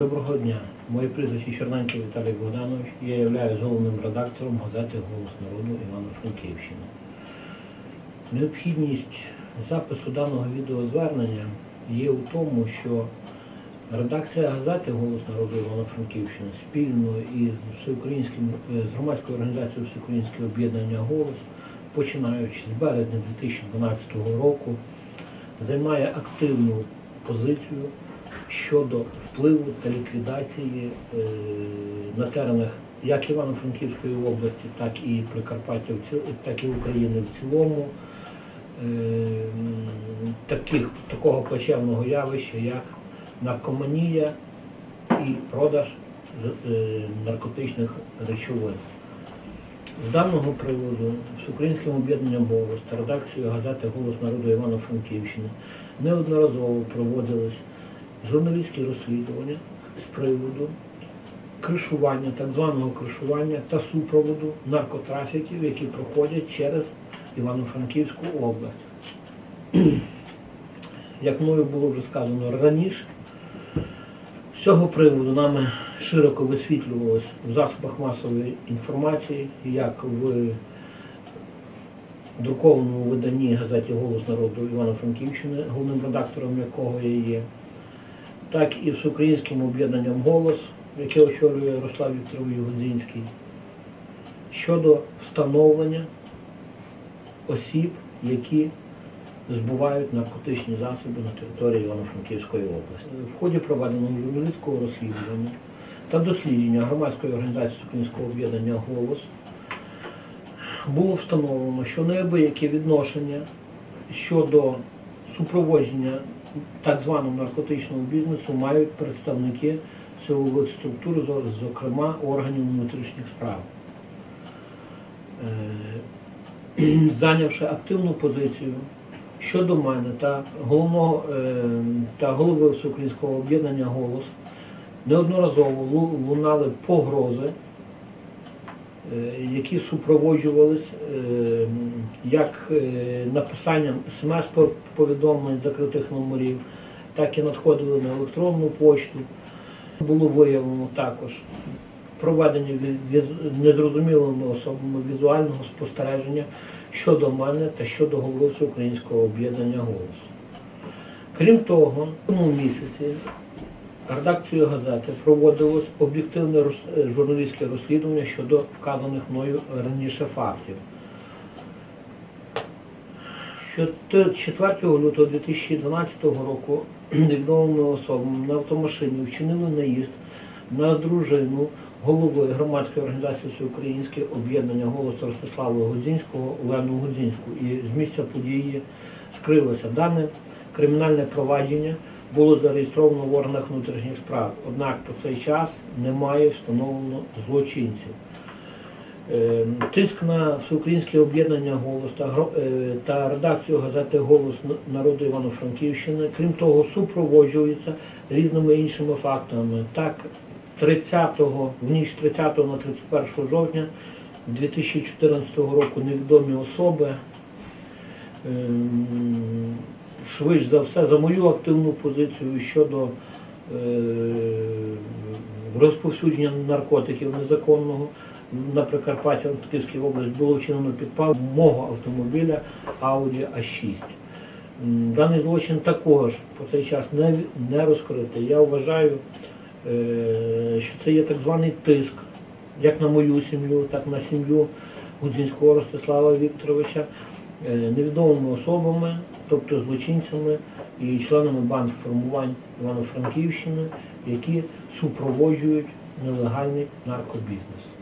Доброго дня. Моє прізвище Черненький Віталій Богданович. Я являюсь головним редактором газети Голос народу Івано-Франківщина. Необхідність запису даного відеозвернення є у тому, що редакція газети Голос народу Івано-Франківщини спільно із всеукраїнським е, з громадською організацією Всеукраїнське об'єднання Голос, починаючи з березня 2012 року, займає активну позицію щодо впливу та ліквідації е, на теренах як Івано-Франківської області, так і Прикарпаття, так і України в цілому, е, таких, такого плачевного явища, як наркоманія і продаж е, наркотичних речовин. З даного приводу Всеукраїнським об'єднанням «Голос» та редакцією газети Голос народу Івано-Франківщини неодноразово проводились журналістські розслідування з приводу кришування, так званого кришування та супроводу наркотрафіків, які проходять через Івано-Франківську область. Як мною було вже сказано раніше, з цього приводу нами широко висвітлювалось в засобах масової інформації, як в друкованому виданні газеті Голос народу Івано-Франківщини, головним редактором якого я є, так і з українським об'єднанням Голос, яке очолює Ярослав Вікторович Годзінський, щодо встановлення осіб, які збувають наркотичні засоби на території Івано-Франківської області. В ході проведеного журналістського розслідування та дослідження громадської організації Українського об'єднання Голос було встановлено, що неабияке відношення щодо супроводження так званого наркотичного бізнесу мають представники силових структур, зокрема органів внутрішніх справ. Е, Зайнявши активну позицію щодо мене та головного е, та голови Всеукраїнського об'єднання Голос, неодноразово лунали погрози які супроводжувались е, як е, написанням смс-повідомлень закритих номерів, так і надходили на електронну пошту. Було виявлено також проведення незрозумілими особами візуального спостереження щодо мене та щодо голови Всеукраїнського об'єднання «Голос». Крім того, в цьому місяці Редакцією газети проводилось об'єктивне е, журналістське розслідування щодо вказаних мною раніше фактів. 4 лютого 2012 року невідомими особами на автомашині вчинили наїзд на дружину голови громадської організації Всеукраїнське об'єднання «Голос» Ростислава Гудзінського Олену Гудзінську. І з місця події скрилося дане кримінальне провадження було зареєстровано в органах внутрішніх справ. Однак по цей час немає встановлено злочинців. Е, Тиск на всеукраїнське об'єднання «Голос» та, е, редакцію газети «Голос народу Івано-Франківщини, крім того, супроводжується різними іншими фактами. Так, 30-го, в ніч 30 на 31 жовтня 2014 року невідомі особи ем, швидше за все за мою активну позицію щодо е, розповсюдження наркотиків незаконного на Прикарпатті Франківській області було вчинено підпал мого автомобіля Audi A6. Даний злочин також по цей час не, не розкритий. Я вважаю, е, що це є так званий тиск як на мою сім'ю, так на сім'ю Гудзінського Ростислава Вікторовича невідомими особами, тобто злочинцями і членами банд формувань Івано-Франківщини, які супроводжують нелегальний наркобізнес.